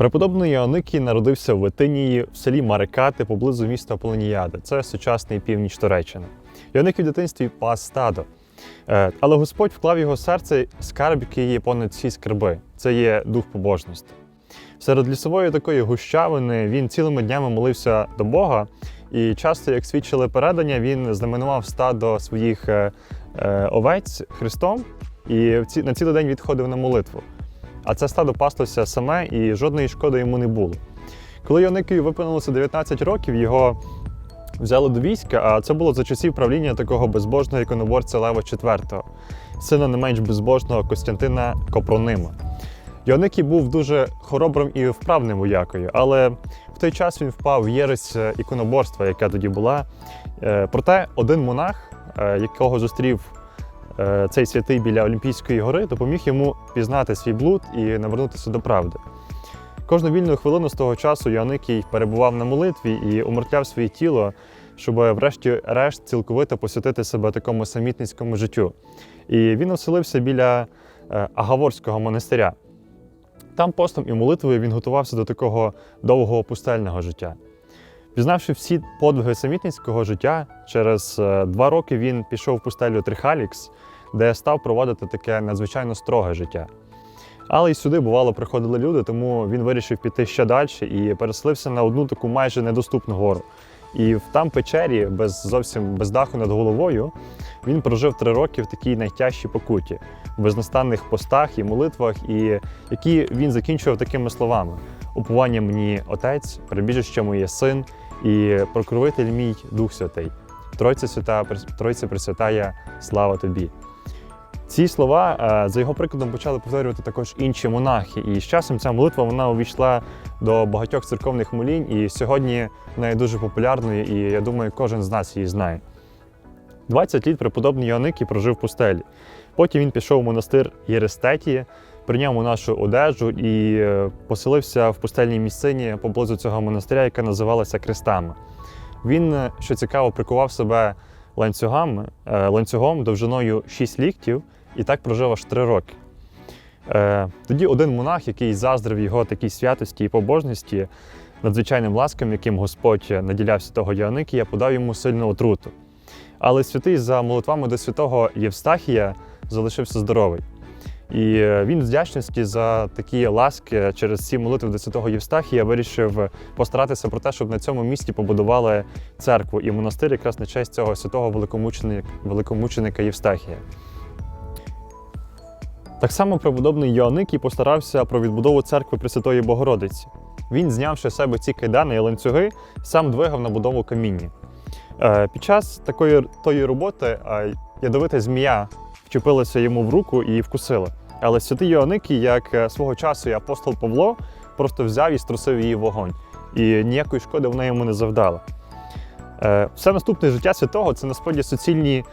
Преподобний Іоанникій народився в Витинії в селі Марикати поблизу міста Полоніяди. Це сучасний північ Туреччини. Іоанникій в дитинстві пас стадо. Е, Але Господь вклав його серце скарб, який є понад всі скарби. Це є дух побожності. Серед лісової такої гущавини він цілими днями молився до Бога, і часто, як свідчили передання, він знаменував стадо своїх е, е, овець Христом і на цілий день відходив на молитву. А це стадо паслося саме і жодної шкоди йому не було. Коли Йоникію виповнилося 19 років, його взяли до війська, а це було за часів правління такого безбожного іконоборця Лева IV, сина не менш безбожного Костянтина Копронима. Йоникій був дуже хоробрим і вправним воякою, але в той час він впав в єресь е, іконоборства, яка тоді була. Е, Проте один монах, е, якого зустрів цей святий біля Олімпійської гори, допоміг йому пізнати свій блуд і навернутися до правди. Кожну вільну хвилину з того часу Йоанникій перебував на молитві і умертвляв своє тіло, щоб врешті-решт цілковито посвятити себе такому самітницькому життю. І він оселився біля е, Агаворського монастиря. Там постом і молитвою він готувався до такого довгого пустельного життя. Пізнавши всі подвиги самітницького життя, через е, два роки він пішов в пустелю Трихалікс, де став проводити таке надзвичайно строге життя. Але й сюди, бувало, приходили люди, тому він вирішив піти ще далі і переселився на одну таку майже недоступну гору. І в там печері, без зовсім без даху над головою, він прожив три роки в такій найтяжчій покуті, в безнастанних постах і молитвах, і які він закінчував такими словами: Упування мені Отець, прибіжище моє син, і прокровитель мій Дух Святий. Тройця свята, Тройця Пресвятая, слава тобі. Ці слова е, за його прикладом почали повторювати також інші монахи. І з часом ця молитва вона увійшла до багатьох церковних молінь, і сьогодні вона є дуже популярною, і я думаю, кожен з нас її знає. 20 літ преподобний Йоанникій прожив в пустелі. Потім він пішов в монастир Єрестетії, прийняв монашу одежу і е, поселився в пустельній місцині поблизу цього монастиря, яка називалася Крестами. Він, е, що цікаво, прикував себе ланцюгами, е, ланцюгом довжиною 6 ліктів і так прожив аж 3 роки. Тоді один монах, який заздрив його такій святості і побожності, надзвичайним ласком, яким Господь наділяв святого Йоанникія, подав йому сильну отруту. Але святий за молитвами до святого Євстахія залишився здоровий. І е, він з вдячності за такі ласки через ці молитви до святого Євстахія вирішив постаратися про те, щоб на цьому місці побудували церкву і монастир якраз на честь цього святого великомученика, великомученика Євстахія. Так само преподобний Йоанникій постарався про відбудову церкви Пресвятої Богородиці. Він, знявши з себе ці кайдани і ланцюги, сам двигав на будову каміння. Е, Під час такої тої роботи е, ядовита змія вчепилася йому в руку і вкусила. Але святий Йоанникій, як е, свого часу і апостол Павло, просто взяв і струсив її вогонь. І ніякої шкоди вона йому не завдала. Е, Все наступне життя святого це насправді суцільні,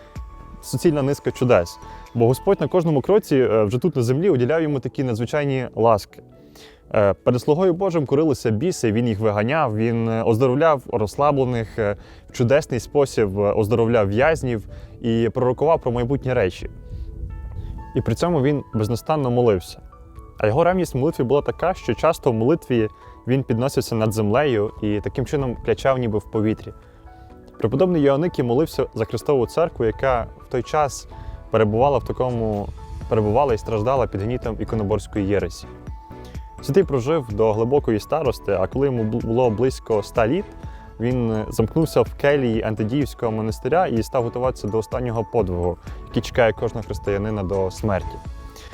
суцільна низка чудес. Бо Господь на кожному кроці е, вже тут на землі уділяв йому такі надзвичайні ласки. Перед слугою Божим курилися біси, він їх виганяв, він оздоровляв розслаблених, в чудесний спосіб оздоровляв в'язнів і пророкував про майбутні речі. І при цьому він безнастанно молився. А його ревність в молитві була така, що часто в молитві він підносився над землею і таким чином клячав ніби в повітрі. Преподобний Йоанникій молився за Христову церкву, яка в той час перебувала в такому перебувала і страждала під гнітом іконоборської єресі. Святий прожив до глибокої старости, а коли йому було близько ста літ, він е, замкнувся в келії Антидіївського монастиря і став готуватися до останнього подвигу, який чекає кожного християнина до смерті.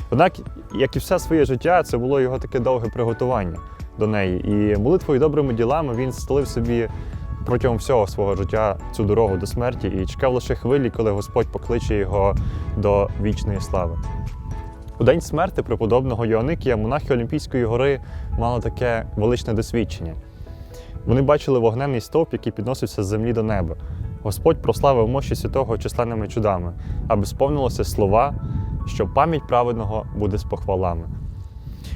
Однак, як і все своє життя, це було його таке довге приготування до неї. І молитвою і добрими ділами він стелив собі протягом всього свого життя цю дорогу до смерті і чекав лише хвилі, коли Господь покличе його до вічної слави. У день смерти преподобного Йоанникія монахи Олімпійської гори мали таке величне досвідчення. Вони бачили вогненний стовп, який підносився з землі до неба. Господь прославив мощі святого численними чудами, аби сповнилося слова, що пам'ять праведного буде з похвалами.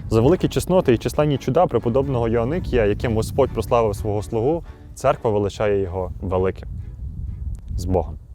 За великі чесноти і численні чуда преподобного Йоанникія, яким Господь прославив свого слугу, церква величає його великим. З Богом.